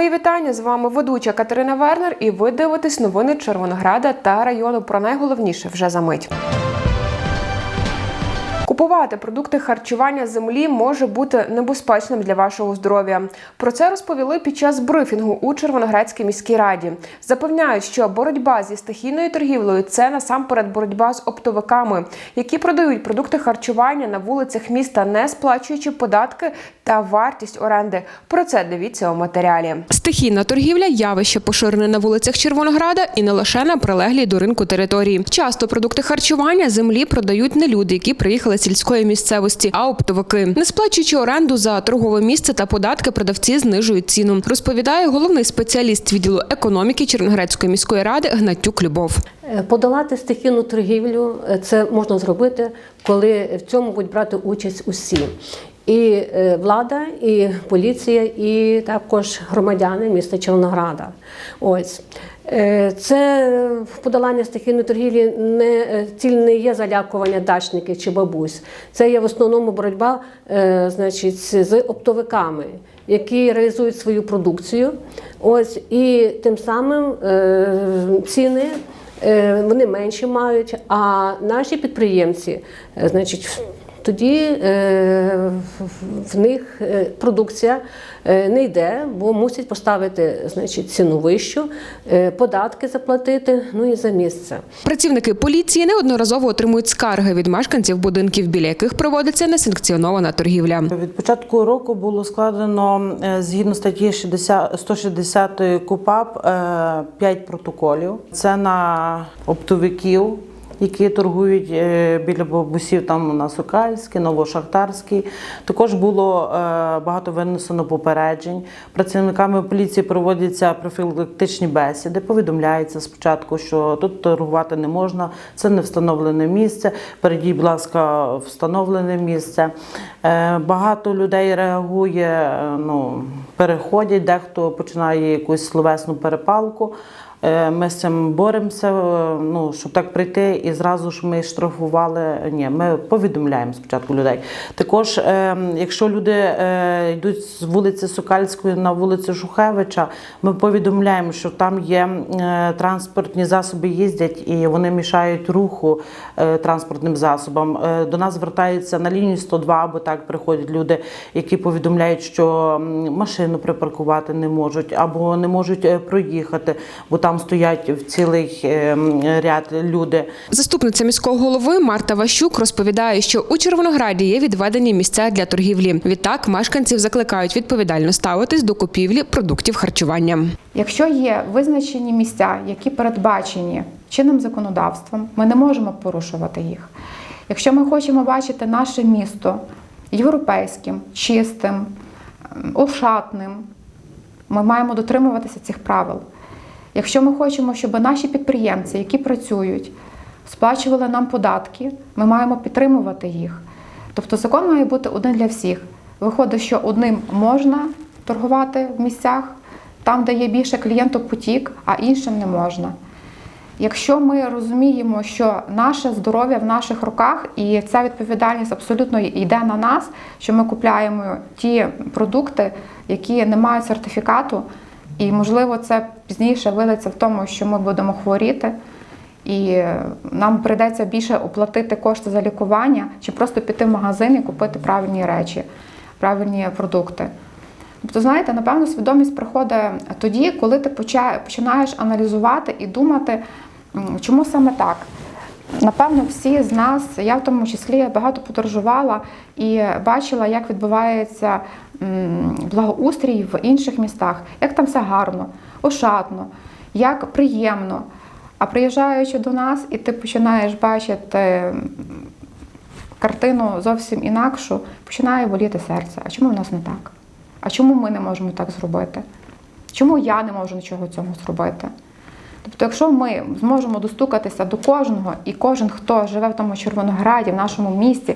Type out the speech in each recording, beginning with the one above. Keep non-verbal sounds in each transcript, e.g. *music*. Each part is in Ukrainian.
Мої вітання з вами ведуча Катерина Вернер, і ви дивитесь новини Червонограда та району про найголовніше вже за мить. Купувати продукти харчування землі може бути небезпечним для вашого здоров'я. Про це розповіли під час брифінгу у Червоноградській міській раді. Запевняють, що боротьба зі стихійною торгівлею це насамперед боротьба з оптовиками, які продають продукти харчування на вулицях міста, не сплачуючи податки та вартість оренди. Про це дивіться у матеріалі. Стихійна торгівля явище поширене на вулицях Червонограда і не лише на прилеглій до ринку території. Часто продукти харчування землі продають не люди, які приїхали сільської місцевості, а оптовики. Не сплачуючи оренду за торгове місце та податки, продавці знижують ціну. Розповідає головний спеціаліст відділу економіки Червоноградської міської ради Гнатюк Любов. Е, Подолати стихійну торгівлю е, це можна зробити, коли в цьому будуть брати участь усі. І е, влада, і поліція, і також громадяни міста Червонограда. Ось. Е, Це подолання стихійної торгівлі не е, ціль не є залякування дачників чи бабусь. Це є в основному боротьба значить, з оптовиками, які реалізують свою продукцію. Ось, і тим самим ціни вони менші мають, а наші підприємці, значить, тоді е, в- них е, продукція е, не йде, бо мусять поставити значить, ціну вищу, е, податки заплатити, ну і за місце. Працівники поліції неодноразово отримують скарги від мешканців будинків, біля яких проводиться несанкціонована торгівля. Від початку року було складено згідно статті 60, 160 КУПАП 5 протоколів. Це на оптовиків, які торгують е, біля бабусів, там на Сокальській, Новошахтарській. Також було е, багато винесено попереджень. Працівниками поліції проводяться профілактичні бесіди. Повідомляється спочатку, що тут торгувати не можна, це не встановлене місце. Перейдіть, будь ласка, встановлене місце. Е, Багато людей реагує, ну, переходять, дехто починає якусь словесну перепалку. Е, Ми з цим боремося, е, ну, щоб так прийти і зразу ж ми штрафували. Ні, ми повідомляємо спочатку людей. Також, е, якщо люди йдуть з вулиці Сокальської на вулицю Шухевича, ми повідомляємо, що там є транспортні засоби, їздять і вони мішають руху транспортним засобам. До нас звертаються на лінію 102, або так приходять люди, які повідомляють, що машину припаркувати не можуть, або не можуть проїхати, бо там стоять в цілий е, ряд люди. Заступниця міського голови Марта Ващук розповідає, що у Червонограді є відведені місця для торгівлі. Відтак мешканців закликають відповідально ставитись до купівлі продуктів харчування. Якщо є визначені місця, які передбачені чинним законодавством, ми не можемо порушувати їх. Якщо ми хочемо бачити наше місто європейським, чистим, ошатним, ми маємо дотримуватися цих правил. Якщо ми хочемо, щоб наші підприємці, які працюють, сплачували нам податки, ми маємо підтримувати їх. Тобто закон має бути один для всіх. Виходить, що одним можна торгувати в місцях, там, де є більше клієнтопотік, а іншим не можна. Якщо ми розуміємо, що наше здоров'я в наших руках, і ця відповідальність абсолютно йде на нас, що ми купляємо ті продукти, які не мають сертифікату, і можливо це пізніше вилиться в тому, що ми будемо хворіти, і нам прийдеться більше оплатити кошти за лікування, чи просто піти в магазин і купити правильні речі, правильні продукти. Тобто, знаєте, напевно, свідомість приходить тоді, коли ти починаєш аналізувати і думати, чому саме так. Напевно, всі з нас, я в тому числі багато подорожувала і бачила, як відбувається благоустрій в інших містах, як там все гарно, ошатно, як приємно. А приїжджаючи до нас, і ти починаєш бачити картину зовсім інакшу, починає боліти серце. А чому в нас не так? А чому ми не можемо так зробити? Чому я не можу нічого цього зробити? Тобто, якщо ми зможемо достукатися до кожного, і кожен, хто живе в тому Червонограді, в нашому місті,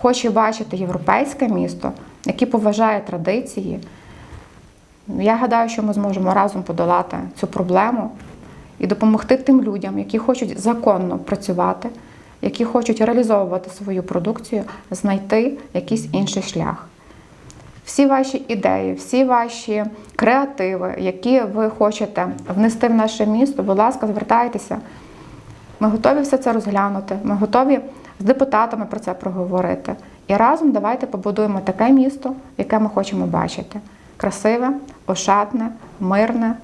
хоче бачити європейське місто, яке поважає традиції, я гадаю, що ми зможемо разом подолати цю проблему і допомогти тим людям, які хочуть законно працювати, які хочуть реалізовувати свою продукцію, знайти якийсь інший шлях. Всі ваші ідеї, всі ваші креативи, які ви хочете внести в наше місто, будь ласка, звертайтеся. Ми готові все це розглянути. Ми готові з депутатами про це проговорити. І разом давайте побудуємо таке місто, яке ми хочемо бачити: красиве, ошатне, мирне,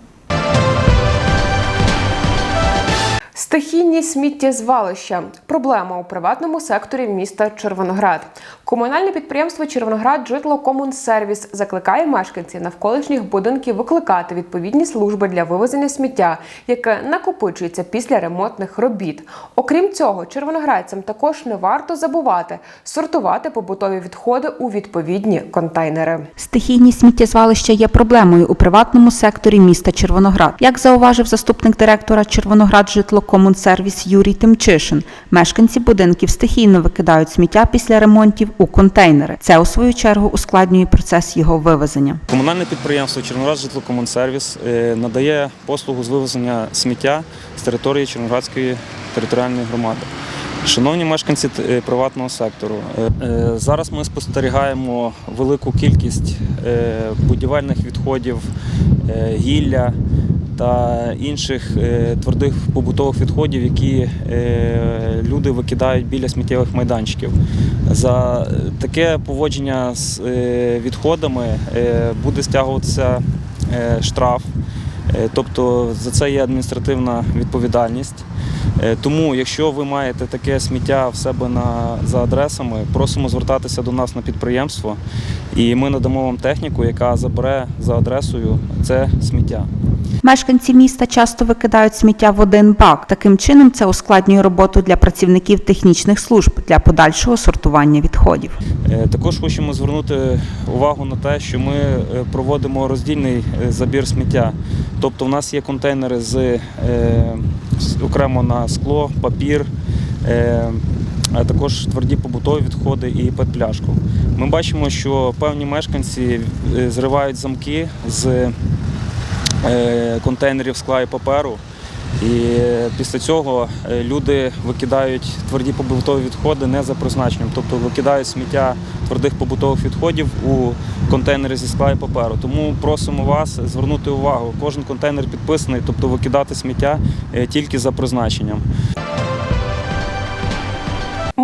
Стихійні сміттєзвалища проблема у приватному секторі міста Червоноград. Комунальне підприємство Червоноград Житлокомунсервіс закликає мешканців навколишніх будинків викликати відповідні служби для вивезення сміття, яке накопичується після ремонтних робіт. Окрім цього, червоноградцям також не варто забувати сортувати побутові відходи у відповідні контейнери. Стихійні сміттєзвалища є проблемою у приватному секторі міста Червоноград. Як зауважив заступник директора Червоноград житлокомунсервіс Юрій Тимчишин, мешканці будинків стихійно викидають сміття після ремонтів у контейнери. Це у свою чергу ускладнює процес його вивезення. Комунальне підприємство Червоноград житлокомунсервіс е, надає послугу з вивезення сміття з території Червоноградської територіальної громади. Шановні мешканці е, приватного сектору, е, зараз ми спостерігаємо велику кількість будівельних відходів, гілля та інших е, твердих побутових відходів, які е, люди викидають біля сміттєвих майданчиків. За таке поводження з е, відходами буде стягуватися штраф. Тобто за це є адміністративна відповідальність. Тому, якщо ви маєте таке сміття в себе на, за адресами, просимо звертатися до нас на підприємство, і ми надамо вам техніку, яка забере за адресою це сміття. Мешканці міста часто викидають сміття в один бак. Таким чином це ускладнює роботу для працівників технічних служб для подальшого сортування відходів. Е, Також хочемо звернути увагу на те, що ми е, проводимо роздільний е, забір сміття. Тобто, в нас є контейнери з, окремо на скло, папір, а також тверді побутові відходи і петпляшку. Ми бачимо, що певні мешканці зривають замки з контейнерів скла і паперу. І після цього е, люди викидають тверді побутові відходи не за призначенням, тобто викидають сміття твердих побутових відходів у контейнери зі скла і паперу. Тому просимо вас звернути увагу. Кожен контейнер підписаний, тобто викидати сміття е, тільки за призначенням.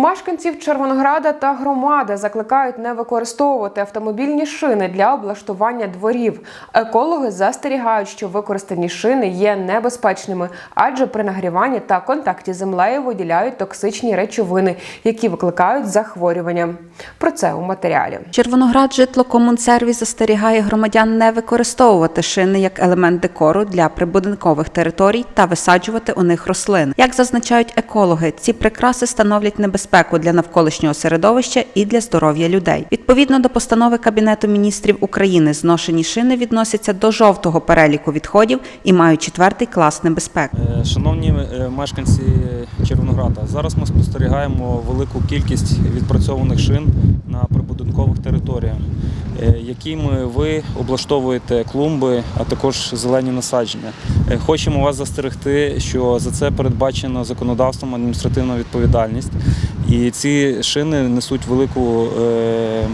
Мешканців Червонограда та громади закликають не використовувати автомобільні шини для облаштування дворів. Екологи застерігають, що використані шини є небезпечними, адже при нагріванні та контакті з землею виділяють токсичні речовини, які викликають захворювання. Про це у матеріалі. Червоноград житлокомунсервіс застерігає громадян не використовувати шини як елемент декору для прибудинкових територій та висаджувати у них рослин. Як зазначають екологи, ці прикраси становлять небезпеку для навколишнього середовища і для здоров'я людей. Відповідно до постанови Кабінету міністрів України, зношені шини відносяться до жовтого переліку відходів і мають четвертий клас небезпеки. Е, Шановні е, мешканці Червонограда, зараз ми спостерігаємо велику кількість відпрацьованих шин на прибудинкових територіях, е, якими ви облаштовуєте клумби, а також зелені насадження. Хочемо вас застерегти, що за це передбачено законодавством адміністративна відповідальність, і ці шини несуть велику е,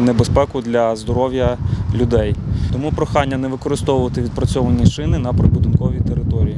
небезпеку для здоров'я людей. Тому прохання не використовувати відпрацьовані шини на прибудинковій території.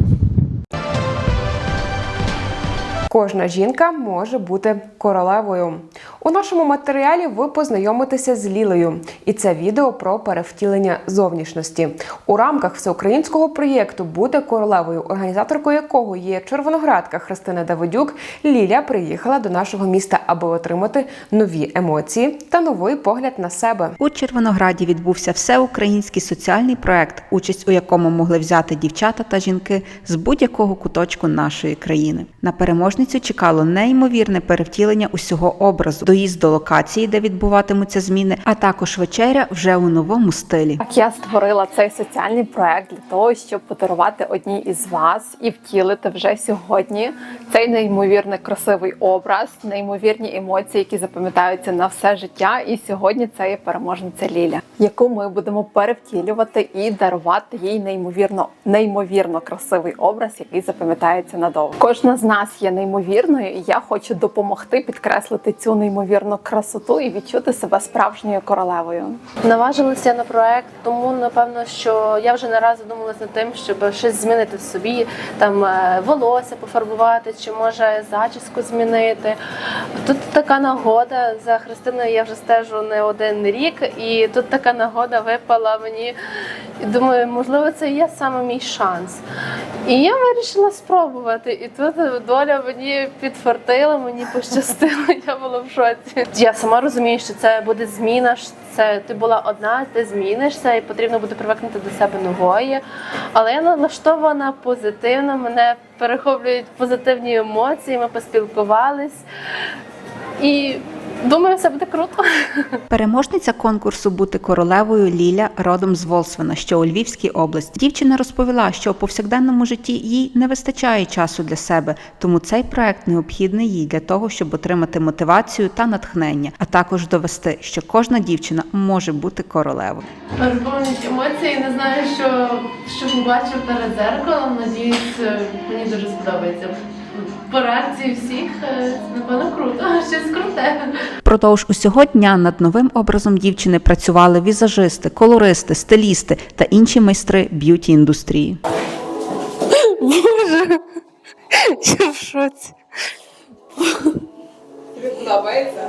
Кожна жінка може бути королевою. У нашому матеріалі ви познайомитеся з Лілею, і це відео про перевтілення зовнішності. У рамках всеукраїнського проєкту Бути королевою, організаторкою якого є червоноградка Христина Давидюк. Ліля приїхала до нашого міста, аби отримати нові емоції та новий погляд на себе. У Червонограді відбувся всеукраїнський соціальний проект, участь у якому могли взяти дівчата та жінки з будь-якого куточку нашої країни. На переможницю чекало неймовірне перевтілення усього образу, доїзд до локації, де відбуватимуться зміни, а також вечеря вже у новому стилі. Так, я створила цей соціальний проект для того, щоб подарувати одній із вас і втілити вже сьогодні цей неймовірно красивий образ, неймовірні емоції, які запам'ятаються на все життя. І сьогодні це є переможниця Ліля, яку ми будемо перевтілювати і дарувати їй неймовірно, неймовірно красивий образ, який запам'ятається надовго. Кожна з нас є неймовірною, і я хочу допомогти підкреслити цю неймовірність неймовірну красоту і відчути себе справжньою королевою. Наважилася на проект, тому напевно, що я вже не раз задумалася над тим, щоб щось змінити в собі, там е, волосся пофарбувати, чи може зачіску змінити. Тут така нагода за Христиною я вже стежу не один рік, і тут така нагода випала мені. І думаю, можливо, це і є саме мій шанс. І я вирішила спробувати. І тут доля мені підфартила, мені пощастило, *laughs* я була в шоці. Я сама розумію, що це буде зміна. Це ти була одна, ти змінишся, і потрібно буде привикнути до себе нової. Але я налаштована позитивно, мене перехоплюють позитивні емоції, ми поспілкувались. І думаю, все буде круто. Переможниця конкурсу бути королевою Ліля родом з Волсвена, що у Львівській області. Дівчина розповіла, що у повсякденному житті їй не вистачає часу для себе, тому цей проект необхідний їй для того, щоб отримати мотивацію та натхнення, а також довести, що кожна дівчина може бути королевою. Розповнюють емоції, не знаю, що, що побачив перед зеркалом. Надіюсь, е, мені дуже сподобається. По реакції всіх, е, напевно, круто, *laughs* щось круте. Продовж усього дня над новим образом дівчини працювали візажисти, колористи, стилісти та інші майстри б'юті індустрії. Я в шоці.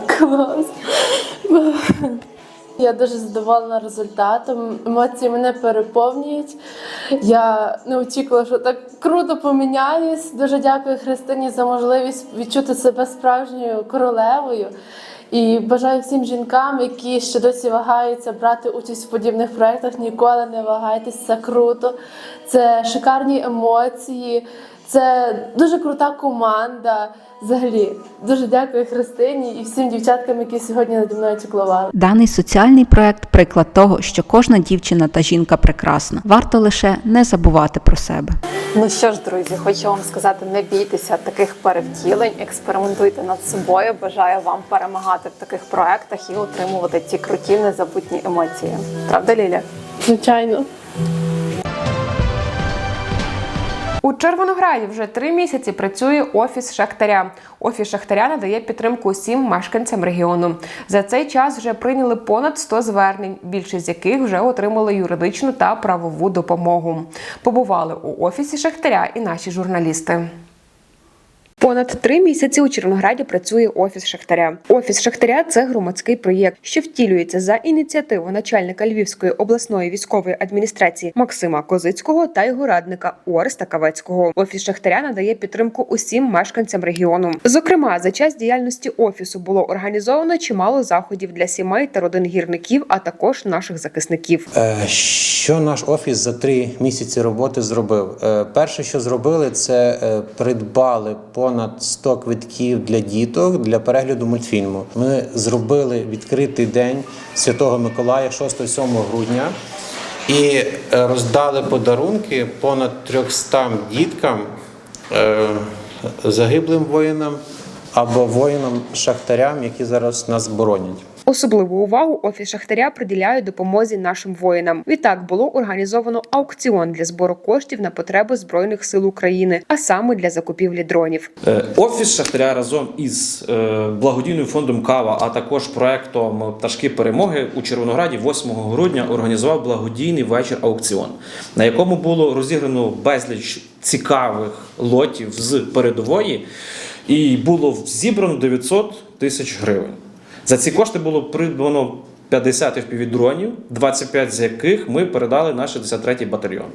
Клас. Я дуже задоволена результатом. Емоції мене переповнюють. Я не очікувала, що так круто поміняюсь. Дуже дякую Христині за можливість відчути себе справжньою королевою. І бажаю всім жінкам, які ще досі вагаються брати участь в подібних проєктах. Ніколи не вагайтесь, це круто. Це шикарні емоції, це дуже крута команда. Взагалі, дуже дякую Христині і всім дівчаткам, які сьогодні наді мною чеклували. Даний соціальний проект приклад того, що кожна дівчина та жінка прекрасна. Варто лише не забувати про себе. Ну що ж, друзі, хочу вам сказати, не бійтеся таких перевтілень, експериментуйте над собою. Бажаю вам перемагати в таких проектах і отримувати ті круті незабутні емоції. Правда, Ліля? Звичайно. У Червонограді вже три місяці працює офіс Шахтаря. Офіс Шахтаря надає підтримку усім мешканцям регіону. За цей час вже прийняли понад 100 звернень, більшість з яких вже отримали юридичну та правову допомогу. Побували у офісі Шахтаря і наші журналісти. Понад три місяці у Червонограді працює офіс Шахтаря. Офіс Шахтаря це громадський проєкт, що втілюється за ініціативи начальника Львівської обласної військової адміністрації Максима Козицького та його радника Ореста Кавецького. Офіс Шахтаря надає підтримку усім мешканцям регіону. Зокрема, за час діяльності офісу було організовано чимало заходів для сімей та родин гірників, а також наших захисників. Е, Що наш офіс за три місяці роботи зробив? Е, Перше, що зробили, це е, придбали понад 100 квитків для діток для перегляду мультфільму. Ми зробили відкритий день Святого Миколая 6-7 грудня і е, роздали подарунки понад 300 діткам, е, загиблим воїнам або воїнам-шахтарям, які зараз нас боронять. Особливу увагу офіс Шахтаря приділяє допомозі нашим воїнам. Відтак було організовано аукціон для збору коштів на потреби збройних сил України, а саме для закупівлі дронів. Е, Офіс Шахтаря разом із е, благодійним фондом Кава, а також проектом Пташки перемоги у Червонограді 8 грудня організував благодійний вечір аукціон, на якому було розіграно безліч цікавих лотів з передової, і було зібрано 900 тисяч гривень. За ці кошти було придбано 50 FPV-дронів, 25 з яких ми передали на 63-й батальйон.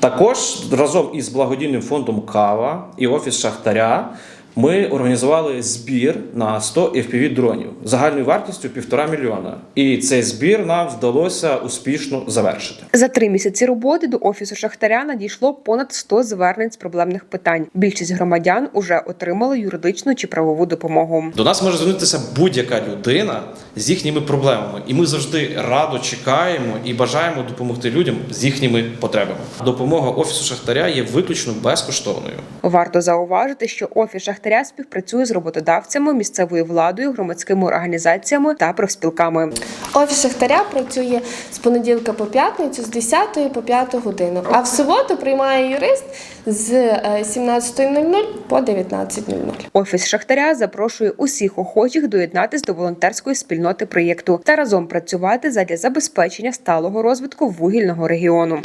Також разом із благодійним фондом Кава і Офіс Шахтаря ми організували збір на 100 FPV дронів загальною вартістю півтора мільйона. І цей збір нам вдалося успішно завершити. За три місяці роботи до офісу Шахтаря надійшло понад 100 звернень з проблемних питань. Більшість громадян уже отримали юридичну чи правову допомогу. До нас може звернутися будь-яка людина з їхніми проблемами, і ми завжди радо чекаємо і бажаємо допомогти людям з їхніми потребами. Допомога офісу Шахтаря є виключно безкоштовною. Варто зауважити, що офіс Шахтаря Шахтаря співпрацює з роботодавцями, місцевою владою, громадськими організаціями та профспілками. Офіс Шахтаря працює з понеділка по п'ятницю з 10 по 5 годину. А в суботу приймає юрист з е, 17.00 по 19.00. Офіс Шахтаря запрошує усіх охочих доєднатись до волонтерської спільноти проєкту та разом працювати задля забезпечення сталого розвитку вугільного регіону.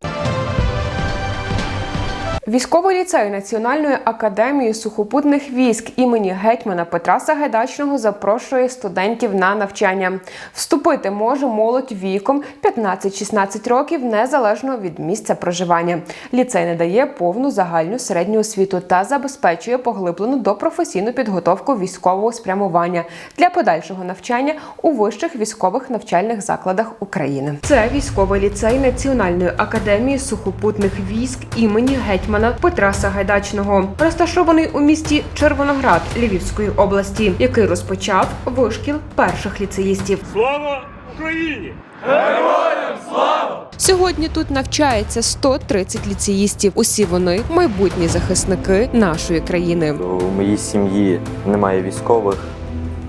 Військовий ліцей Національної академії сухопутних військ імені гетьмана Петра Сагайдачного запрошує студентів на навчання. Вступити може молодь віком 15-16 років незалежно від місця проживання. Ліцей надає повну загальну середню освіту та забезпечує поглиблену допрофесійну підготовку військового спрямування для подальшого навчання у вищих військових навчальних закладах України. Це військовий ліцей Національної академії сухопутних військ імені гетьмана Петра Сагайдачного, розташований у місті Червоноград Львівської області, який розпочав вишкіл перших ліцеїстів. Слава Україні! Героям! Сьогодні тут навчається 130 ліцеїстів. Усі вони майбутні захисники нашої країни. У моїй сім'ї немає військових,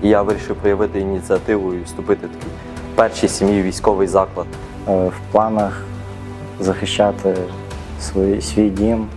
і я вирішив проявити ініціативу і вступити в такий перший сім'ї військовий заклад. Е, в планах захищати свій, свій дім,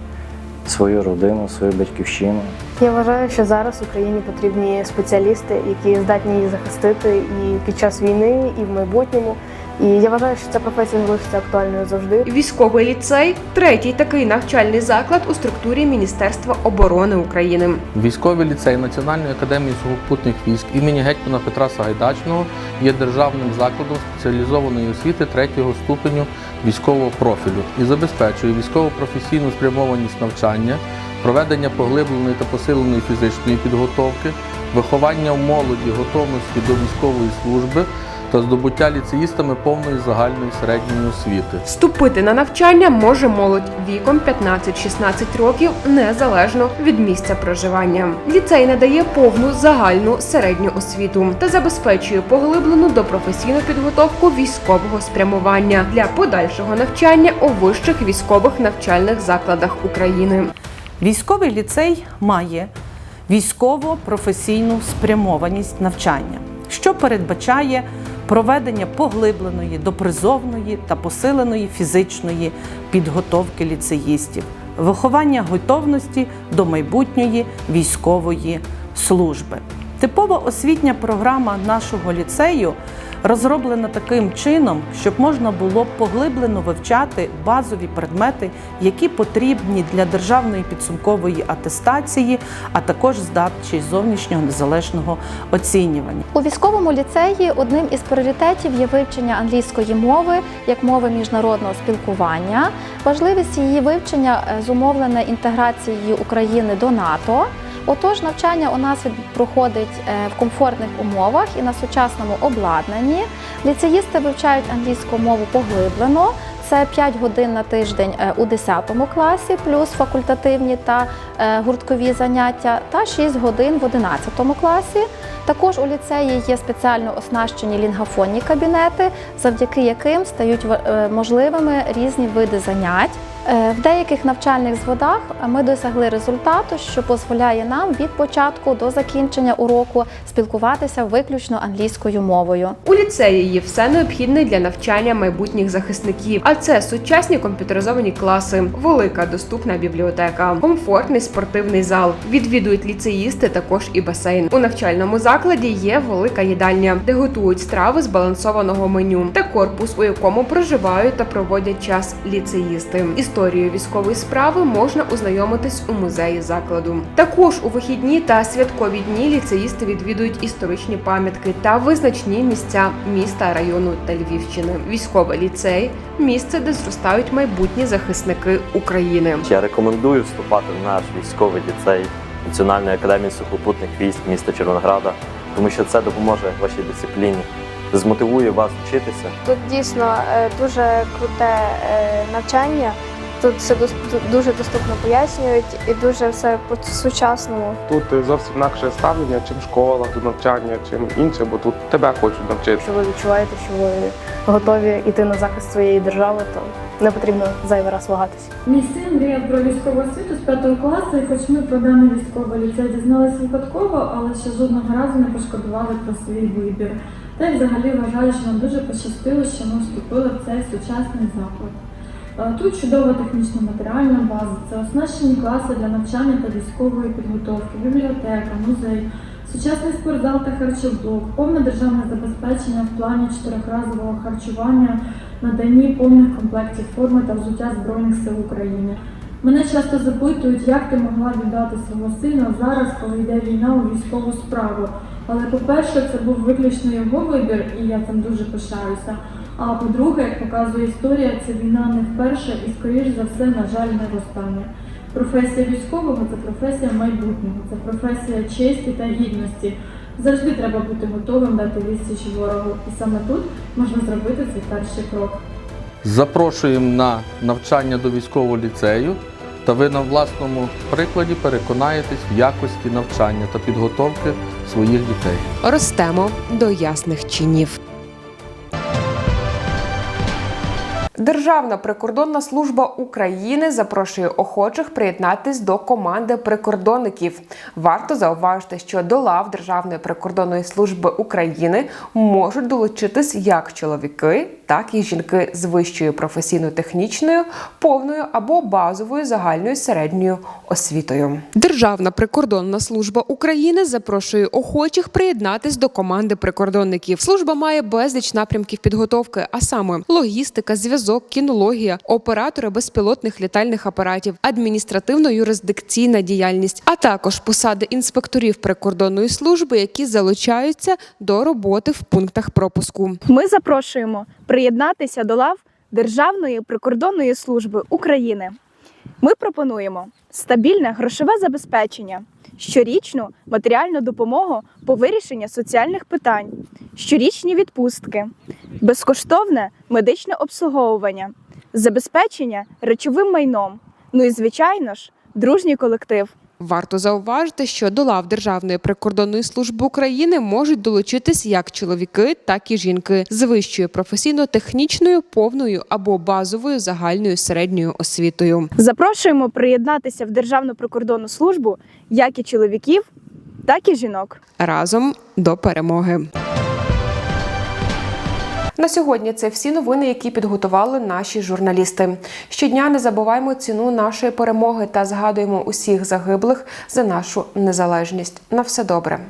свою родину, свою батьківщину. Я вважаю, що зараз Україні потрібні спеціалісти, які здатні її захистити і під час війни, і в майбутньому. І я вважаю, що ця професія залишиться актуальною завжди. Військовий ліцей третій такий навчальний заклад у структурі Міністерства оборони України. Військовий ліцей Національної академії сухопутних військ імені гетьмана Петра Сагайдачного є державним закладом спеціалізованої освіти третього ступеню військового профілю і забезпечує військово-професійну спрямованість навчання, проведення поглибленої та посиленої фізичної підготовки, виховання в молоді готовності до військової служби та здобуття ліцеїстами повної загальної середньої освіти. Вступити на навчання може молодь віком 15-16 років незалежно від місця проживання. Ліцей надає повну загальну середню освіту та забезпечує поглиблену допрофесійну підготовку військового спрямування для подальшого навчання у вищих військових навчальних закладах України. Військовий ліцей має військово-професійну спрямованість навчання, що передбачає проведення поглибленої, допризовної та посиленої фізичної підготовки ліцеїстів, виховання готовності до майбутньої військової служби. Типова освітня програма нашого ліцею розроблена таким чином, щоб можна було поглиблено вивчати базові предмети, які потрібні для державної підсумкової атестації, а також здачі зовнішнього незалежного оцінювання. У військовому ліцеї одним із пріоритетів є вивчення англійської мови як мови міжнародного спілкування. Важливість її вивчення е, зумовлена інтеграцією України до НАТО. Отож, навчання у нас проходить е, в комфортних умовах і на сучасному обладнанні. Ліцеїсти вивчають англійську мову поглиблено. Це 5 годин на тиждень е, у 10 класі, плюс факультативні та е, гурткові заняття, та 6 годин в 11 класі. Також у ліцеї є спеціально оснащені лінгафонні кабінети, завдяки яким стають можливими різні види занять. Е, В деяких навчальних зводах ми досягли результату, що дозволяє нам від початку до закінчення уроку спілкуватися виключно англійською мовою. У ліцеї є все необхідне для навчання майбутніх захисників. А це сучасні комп'ютеризовані класи, велика доступна бібліотека, комфортний спортивний зал. Відвідують ліцеїсти також і басейн. У навчальному закладі є велика їдальня, де готують страви збалансованого меню та корпус, у якому проживають та проводять час ліцеїсти. Історією військової справи можна ознайомитись у музеї закладу. Також у вихідні та святкові дні ліцеїсти відвідують історичні пам'ятки та визначні місця міста, району та Львівщини. Військовий ліцей місце, де зростають майбутні захисники України. Я рекомендую вступати в наш військовий ліцей Національної академії сухопутних військ міста Червонограда, тому що це допоможе вашій дисципліні, змотивує вас вчитися. Тут дійсно е, дуже круте е, навчання. Тут все дос- дуже доступно пояснюють і дуже все по-сучасному. Тут зовсім інакше ставлення, чим школа, до навчання, чим інше, бо тут тебе хочуть навчити. Якщо ви відчуваєте, що ви готові йти на захист своєї держави, то не потрібно зайвий раз вагатися. Мій син мріяв про військову освіту з п'ятого класу, і хоч ми про даний військовий ліцей дізналися випадково, але ще жодного разу не пошкодували про свій вибір. Та й взагалі вважаю, що нам дуже пощастило, що ми вступили в цей сучасний заклад. Е, Тут чудова технічна матеріальна база, це оснащені класи для навчання та військової підготовки, бібліотека, музей, сучасний спортзал та харчоблок, повне державне забезпечення в плані чотирьохразового харчування, наданні повних комплектів форми та взуття Збройних сил України. Мене часто запитують, як ти могла віддати свого сина зараз, коли йде війна у військову справу. Але по-перше, це був виключно його вибір, і я цим дуже пишаюся. А по-друге, як показує історія, ця війна не вперше і, скоріш за все, на жаль, не востаннє. Професія військового це професія майбутнього, це професія честі та гідності. Завжди треба бути готовим дати відсіч ворогу, і саме тут можна зробити цей перший крок. Запрошуємо на навчання до військового ліцею, та ви на власному прикладі переконаєтесь в якості навчання та підготовки своїх дітей. Ростемо до ясних чинів. Державна прикордонна служба України запрошує охочих приєднатись до команди прикордонників. Варто зауважити, що до лав Державної прикордонної служби України можуть долучитись як чоловіки, так і жінки з вищою професійно-технічною, повною або базовою загальною середньою освітою. Державна прикордонна служба України запрошує охочих приєднатись до команди прикордонників. Служба має безліч напрямків підготовки, а саме логістика, зв'язок, кінологія, оператори безпілотних літальних апаратів, адміністративно-юрисдикційна діяльність, а також посади інспекторів прикордонної служби, які залучаються до роботи в пунктах пропуску. Ми запрошуємо приєднатися до лав Державної прикордонної служби України. Ми пропонуємо стабільне грошове забезпечення, щорічну матеріальну допомогу по вирішенню соціальних питань, щорічні відпустки, безкоштовне медичне обслуговування, забезпечення речовим майном. Ну і звичайно ж, дружній колектив. Варто зауважити, що до лав Державної прикордонної служби України можуть долучитись як чоловіки, так і жінки з вищою професійно-технічною, повною або базовою загальною середньою освітою. Запрошуємо приєднатися в Державну прикордонну службу як і чоловіків, так і жінок. Разом до перемоги. На сьогодні це всі новини, які підготували наші журналісти. Щодня не забуваємо ціну нашої перемоги та згадуємо усіх загиблих за нашу незалежність. На все добре.